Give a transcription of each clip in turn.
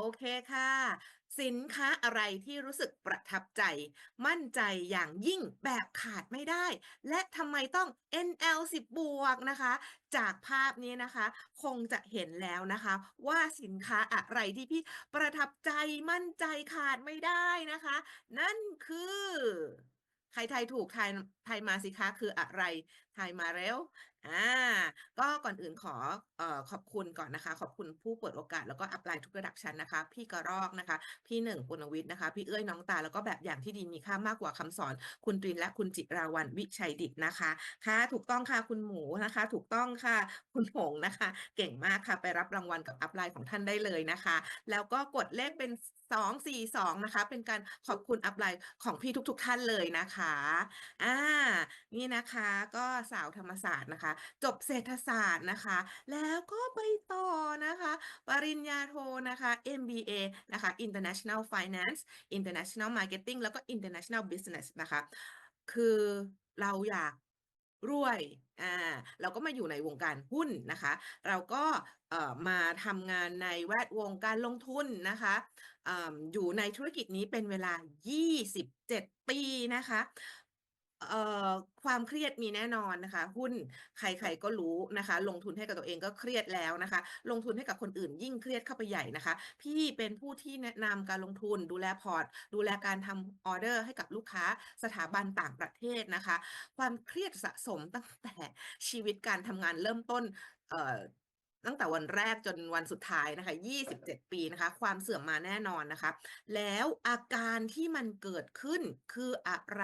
โอเคค่ะ สินค้าอะไรที่รู้สึกประทับใจ มั่นใจอย่างยิ่งแบบขาดไม่ได้ และทำไมต้อง NL10 บวกนะคะ จากภาพนี้นะคะ คงจะเห็นแล้วนะคะ ว่าสินค้าอะไรที่พี่ประทับใจมั่นใจขาดไม่ได้นะคะ นั่นคือใครทายถูกทายทายมาสิคะคืออะไร ทายมาแล้วอ่าก็ก่อนอื่นขอเอ่อขอบคุณก่อนนะคะ ขอบคุณผู้เปิดโอกาสแล้วก็อัปไลน์ทุกระดับชั้นนะคะ พี่กระรอกนะคะ พี่หนึ่งปุณวิทย์นะคะ พี่เอ้ยน้องตาแล้วก็แบบอย่างที่ดีมีค่ามากกว่าคำสอน คุณตรินและคุณจิราวัลย์วิชัยดิษฐ์นะคะ ค่ะ ถูกต้องค่ะคุณหมูนะคะ ถูกต้องค่ะคุณหงนะคะ เก่งมากค่ะไปรับรางวัลกับอัปไลน์ของท่านได้เลยนะคะ แล้วก็กดเลขเป็น242นะคะ เป็นการขอบคุณอัปไลน์ของพี่ทุก ๆ ท่านเลยนะคะอ่านี่นะคะก็สาวธรรมศาสตร์นะคะ จบเศรษฐศาสตร์นะคะ แล้วก็ไปต่อนะคะ ปริญญาโทนะคะ MBA นะคะ International Finance International Marketing แล้วก็ International Business นะคะ คือเราอยากรวยอาเราก็มาอยู่ในวงการหุ้นนะคะ เราก็เอ่อมาทำงานในแวดวงการลงทุนนะคะอ่าอยู่ในธุรกิจนี้เป็นเวลา 27 ปีนะคะ เอ่อความเครียดมีแน่นอนนะคะ หุ้นใครๆก็รู้นะคะ ลงทุนให้กับตัวเองก็เครียดแล้วนะคะ ลงทุนให้กับคนอื่นยิ่งเครียดเข้าไปใหญ่นะคะ พี่เป็นผู้ที่แนะนำการลงทุนดูแลพอร์ต ดูแลการทำออร์เดอร์ให้กับลูกค้าสถาบันต่างประเทศนะคะ ความเครียดสะสมตั้งแต่ชีวิตการทำงานเริ่มต้นเอ่อ ตั้งแต่วันแรกจนวันสุดท้ายนะคะ 27 ปีนะคะ ความเสื่อมมาแน่นอนนะคะ แล้วอาการที่มันเกิดขึ้นคืออะไร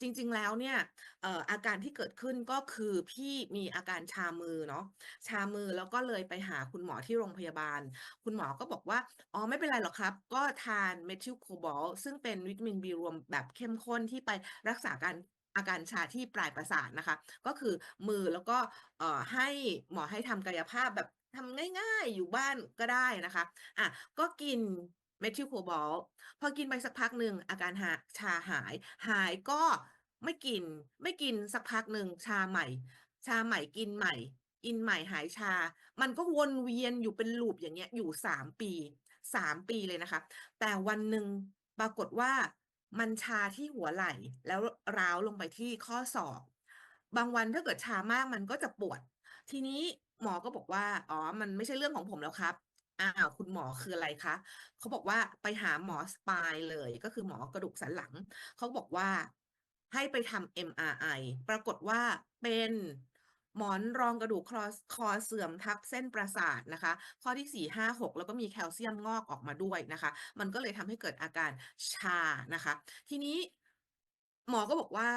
จริงๆ แล้วเนี่ยอาการที่เกิดขึ้นก็คือพี่มีอาการชามือเนาะ ชามือแล้วก็เลยไปหาคุณหมอที่โรงพยาบาล คุณหมอก็บอกว่า อ๋อไม่เป็นไรหรอกครับ ก็ทาน Methylcobalt ซึ่งเป็นวิตามิน B รวมแบบเข้มข้นที่ไปรักษาการ อาการชาที่ปลายประสาทนะคะ ก็คือมือแล้วก็ให้หมอให้ทำกายภาพแบบทำง่ายๆอยู่บ้านก็ได้นะคะอะก็กิน Methylcobalt พอกินไปสักพักหนึ่งอาการหาชาหายหายก็ไม่กินไม่กินสักพักหนึ่งชาใหม่ ชาใหม่กินใหม่ กินใหม่หายชา มันก็วนเวียนอยู่เป็น loop อย่างเงี้ยอยู่3ปี3ปีเลยนะคะ แต่วันหนึ่งปรากฏว่า มันชาที่หัวไหล่ แล้วร้าวลงไปที่ข้อศอก บางวันถ้าเกิดชามากมันก็จะปวด ทีนี้หมอก็บอกว่า อ๋อ มันไม่ใช่เรื่องของผมแล้วครับอ้าวคุณหมอคืออะไรคะเขาบอกว่าไปหาหมอ Spine เลยก็คือหมอกระดูกสันหลัง เขาบอกว่าให้ไปทำ MRI ปรากฏว่าเป็น หมอนรองกระดูกคอคอเสื่อมทับเส้นประสาทนะคะ ข้อที่ 4 5 6 แล้วก็มีแคลเซียมงอกออกมาด้วยนะคะ มันก็เลยทำให้เกิดอาการชานะคะ ทีนี้หมอก็บอกว่า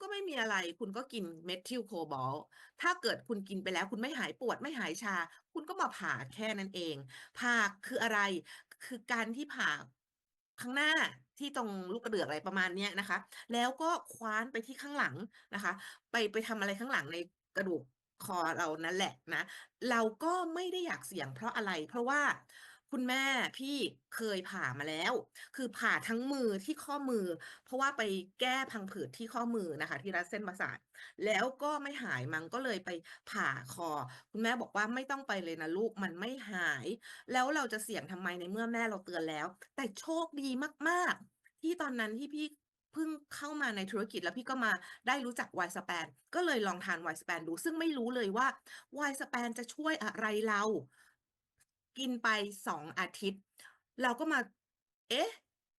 ก็ไม่มีอะไรคุณก็กิน Methylcobalt ถ้าเกิดคุณกินไปแล้ว คุณไม่หายปวดไม่หายชา คุณก็มาผ่าแค่นั้นเอง ผ่าคืออะไรคือการที่ผ่าข้างหน้าที่ตรงลูกกระเดือกอะไรประมาณเนี้ยนะคะ แล้วก็คว้านไปที่ข้างหลังนะคะ ไปไปทำอะไรข้างหลังใน กระดูกคอเรานั่นแหละนะ เราก็ไม่ได้อยากเสี่ยงเพราะอะไร เพราะว่าคุณแม่พี่เคยผ่ามาแล้ว คือผ่าทั้งมือที่ข้อมือ เพราะว่าไปแก้พังผืดที่ข้อมือนะคะ ที่รัดเส้นประสาทแล้วก็ไม่หายมันก็เลยไปผ่าคอ คุณแม่บอกว่า"ไม่ต้องไปเลยนะลูกมันไม่หาย แล้วเราจะเสี่ยงทำไมในเมื่อแม่เราเตือนแล้ว"แต่โชคดีมาก ๆ ที่ตอนนั้นที่พี่ เพิ่งเข้ามาในธุรกิจแล้วพี่ก็มาได้รู้จัก Y-Span ก็เลยลองทาน Y-Span ดู ซึ่งไม่รู้เลยว่า Y-Span จะช่วยอะไรเรา กินไป2อาทิตย์ เราก็มา เอ๊ะ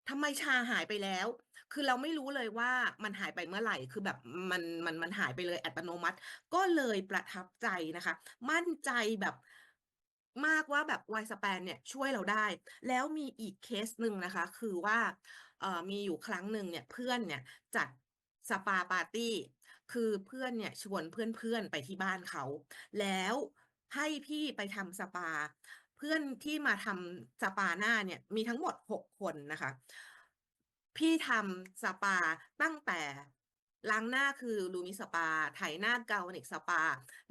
ทำไมชาหายไปแล้ว คือเราไม่รู้เลยว่ามันหายไปเมื่อไหร่ คือแบบมันมันมันหายไปเลยอัตโนมัติ ก็เลยประทับใจนะคะ มั่นใจแบบ มากว่าแบบ Y-Span เนี่ยช่วยเราได้ แล้วมีอีกเคสหนึ่งนะคะ คือว่าเอ่อมีอยู่ครั้งหนึ่งเนี่ยเพื่อนเนี่ยจัดสปาปาร์ตี้ คือเพื่อนเนี่ยชวนเพื่อนๆไปที่บ้านเขา แล้วให้พี่ไปทำสปา เพื่อนที่มาทำสปาหน้าเนี่ยมีทั้งหมด6คนนะคะ พี่ทำสปาตั้งแต่ล้างหน้าคือ Lumi Spa ไถหน้า Galvanic Spa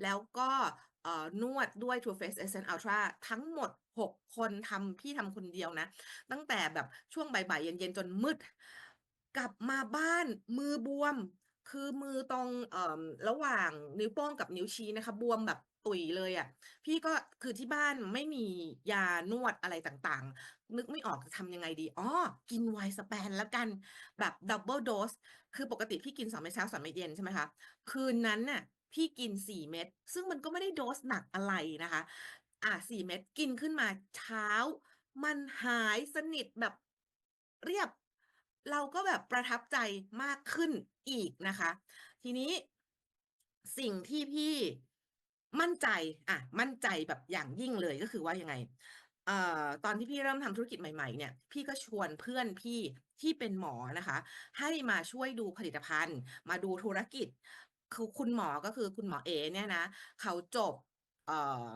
แล้วก็ นวดด้วย True Face Essence Ultra ทั้งหมด 6 คนทำพี่ทำคนเดียวนะ ตั้งแต่แบบช่วงบ่ายๆเย็นๆจนมืด กลับมาบ้านมือบวม คือมือตรงระหว่างนิ้วโป้งกับนิ้วชี้นะคะ บวมแบบตุ๋ยเลยอะพี่ก็คือที่บ้านไม่มียานวดอะไรต่างๆ นึกไม่ออกจะทำยังไงดีอ๋อกิน Wirespan แล้วกันแบบ double dose คือปกติพี่กิน2เม็ดเช้า2เม็ดเย็นใช่ไหมคะ คืนนั้นน่ะ พี่กิน4เม็ดซึ่งมันก็ไม่ได้โดสหนักอะไรนะคะอา4เม็ดกินขึ้นมาเช้า มันหายสนิทแบบเรียบ เราก็แบบประทับใจมากขึ้นอีกนะคะ ทีนี้สิ่งที่พี่มั่นใจอะมั่นใจแบบอย่างยิ่งเลยก็คือว่ายังไงเอ่อตอนที่พี่เริ่มทำธุรกิจใหม่ๆ เนี่ย พี่ก็ชวนเพื่อนพี่ที่เป็นหมอนะคะ ให้มาช่วยดูผลิตภัณฑ์ มาดูธุรกิจ คือคุณหมอก็คือคุณหมอเอ๋เนี่ยนะ เขาจบเอ่อ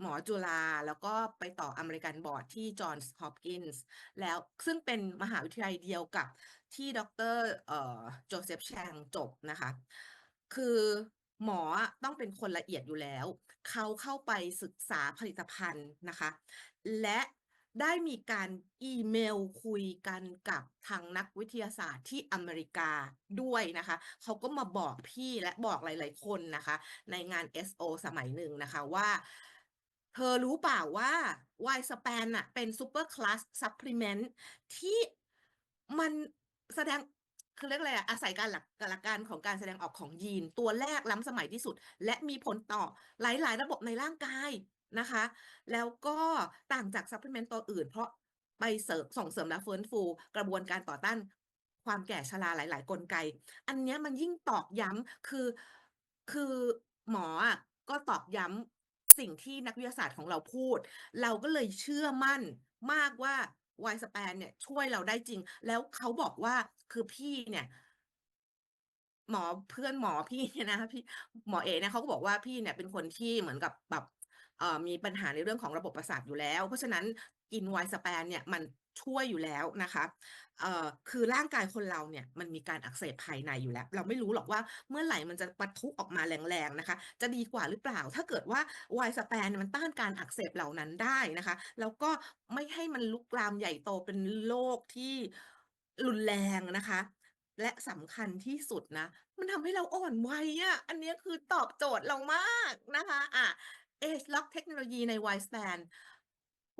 หมอจุฬาแล้วก็ไปต่อ American Board ที่ Johns Hopkins แล้วซึ่งเป็นมหาวิทยาลัยเดียวกับที่ดร.เอ่อ Joseph Chang จบนะคะ คือหมอต้องเป็นคนละเอียดอยู่แล้ว เขาเข้าไปศึกษาผลิตภัณฑ์นะคะ และ ได้มีการอีเมลคุยกันกับทางนักวิทยาศาสตร์ที่อเมริกาด้วยนะคะ เขาก็มาบอกพี่และบอกหลาย ๆ คนนะคะ ในงาน SO สมัยหนึ่งนะคะว่า"เธอรู้เปล่าว่า Wirespan น่ะเป็น Super Class Supplement ที่มันแสดง"เขาเรียกอะไรอะอาศัยการหลักหลักการของการแสดงออกของยีน ตัวแรกล้ำสมัยที่สุด และมีผลต่อหลาย ๆ ระบบในร่างกาย นะคะ แล้วก็ต่างจาก Supplement ตัวอื่น เพราะไปเสริมส่งเสริมและเฟื้นฟู กระบวนการต่อต้านความแก่ชราหลาย ๆ กลไก อันนี้มันยิ่งตอกย้ำคือคือหมอก็ตอกย้ำสิ่งที่นักวิทยาศาสตร์ของเราพูด เราก็เลยเชื่อมั่นมากว่า Wirespan เนี่ยช่วยเราได้จริง แล้วเขาบอกว่าคือพี่เนี่ย หมอเพื่อนหมอพี่เนี่ยนะพี่หมอเอเนี่ยเขาก็บอกว่าพี่เนี่ยเป็นคนที่เหมือนกับแบบ มีปัญหาในเรื่องของระบบประสาทอยู่แล้ว เพราะฉะนั้นกิน Wirespan เนี่ยมันช่วยอยู่แล้วนะคะเอ่อคือร่างกายคนเราเนี่ยมันมีการอักเสบภายในอยู่แล้ว เราไม่รู้หรอกว่าเมื่อไหร่มันจะปะทุออกมาแรงๆนะคะ จะดีกว่าหรือเปล่า ถ้าเกิดว่า Wirespan มันต้านการอักเสบเหล่านั้นได้นะคะ แล้วก็ไม่ให้มันลุกลามใหญ่โตเป็นโรคที่รุนแรงนะคะและสำคัญที่สุดนะ มันทำให้เราอ่อนวัยอะอันนี้คือตอบโจทย์เรามากนะคะอา Age Lock เทคโนโลยีใน Wirespan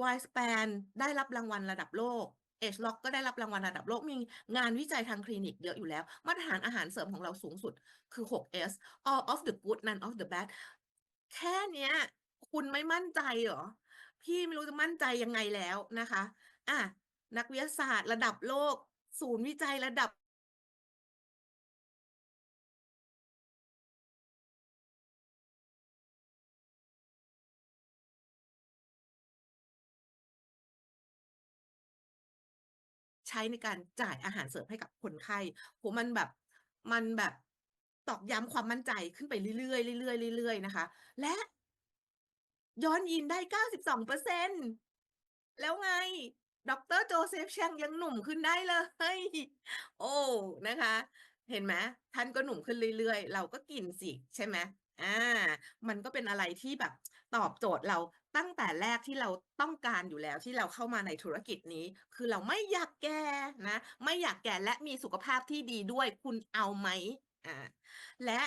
Wirespan ได้รับรางวัลระดับโลก Age Lock ก็ได้รับรางวัลระดับโลกมีงานวิจัยทางคลินิกเยอะอยู่แล้ว มาตรฐานอาหารเสริมของเราสูงสุดคือ 6S All of the good none of the bad แค่เนี้ย คุณไม่มั่นใจเหรอ?พี่ไม่รู้จะมั่นใจยังไงแล้วนะคะอานักวิทยาศาสตร์ระดับโลก ศูนย์วิจัยระดับ ใช้ในการจ่ายอาหารเสริมให้กับคนไข้โอ้โฮมันแบบมันแบบตอกย้ำความมั่นใจขึ้นไปเรื่อยๆเรื่อยๆเรื่อยๆนะคะ และย้อนยีนได้92%แล้วไงดร. Joseph Chang ยังหนุ่มขึ้นได้เลย โอ้ นะคะ เห็นไหมท่านก็หนุ่มขึ้นเรื่อยๆ เราก็กินสิ ใช่ไหมอ่า มันก็เป็นอะไรที่แบบตอบโจทย์เรา ตั้งแต่แรกที่เราต้องการอยู่แล้วที่เราเข้ามาในธุรกิจนี้ คือเราไม่อยากแก่นะ ไม่อยากแก่และมีสุขภาพที่ดีด้วยคุณเอาไหม?อ่าและ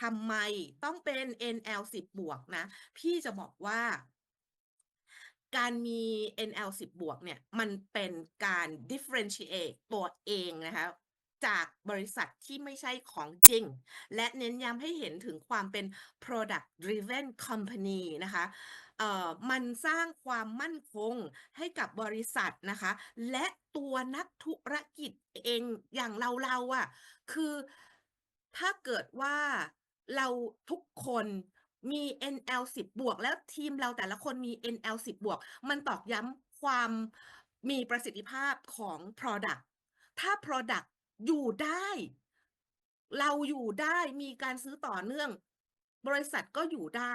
ทำไมต้องเป็น NL10 บวกนะ พี่จะบอกว่า การมี NL10 บวกเนี่ย มันเป็นการ differentiate ตัวเองนะคะจากบริษัทที่ไม่ใช่ของจริง และเน้นย้ำให้เห็นถึงความเป็น Product Driven Company นะคะ มันสร้างความมั่นคงให้กับบริษัทนะคะ และตัวนักธุรกิจเองอย่างเราๆอะคือถ้าเกิดว่าเราทุกคนมี NL10 บวก แล้วทีมเราแต่ละคนมี NL10 บวก มันตอกย้ำความมีประสิทธิภาพของพรอดักต์ถ้าพรอดักต์อยู่ได้ เราอยู่ได้มีการซื้อต่อเนื่อง บริษัทก็อยู่ได้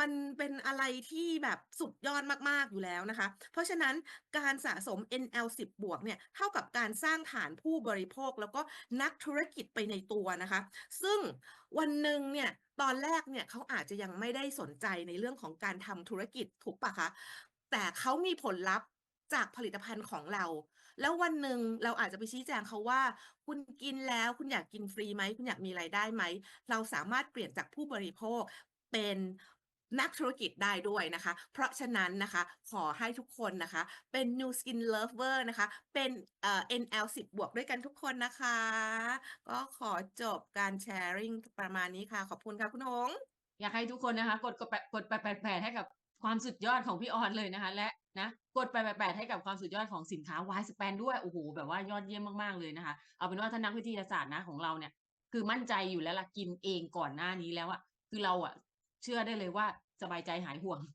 มันเป็นอะไรที่แบบสุดยอดมาก ๆ อยู่แล้วนะคะ เพราะฉะนั้นการสะสม NL10 บวกเนี่ยเท่ากับการสร้างฐานผู้บริโภคแล้วก็นักธุรกิจไปในตัวนะคะ ซึ่งวันหนึ่งเนี่ยตอนแรกเนี่ยเขาอาจจะยังไม่ได้สนใจในเรื่องของการทำธุรกิจถูกปล่าคะแต่เขามีผลลัพธ์จากผลิตภัณฑ์ของเรา แล้ววันหนึ่งเราอาจจะไปชี้แจงเขาว่า"คุณกินแล้วคุณอยากกินฟรีไหม?คุณอยากมีรายได้ไหม?"เราสามารถเปลี่ยนจากผู้บริโภคเป็น นักธุรกิจได้ด้วยนะคะ เพราะฉะนั้นนะคะขอให้ทุกคนนะคะ เป็น Nu Skin Lover นะคะ เป็นเอ่อ NL 10บวกด้วยกันทุกคนนะคะ ก็ขอจบการแชร์ริงประมาณนี้ค่ะ ขอบคุณค่ะคุณหงอยากให้ทุกคนนะคะ กดกดแปดแปดให้กับความสุดยอดของพี่ออนเลยนะคะ และนะกดแปดให้กับความสุดยอดของสินค้า Y Span ด้วย โอ้โฮแบบว่ายอดเยี่ยมมากๆเลยนะคะ เอาเป็นว่าถ้านักวิทยาศาสตร์นะของเราเนี่ย คือมั่นใจอยู่แล้วล่ะกินเองก่อนหน้านี้แล้วอะคือเราอะ เชื่อได้เลยว่าสบายใจหายห่วง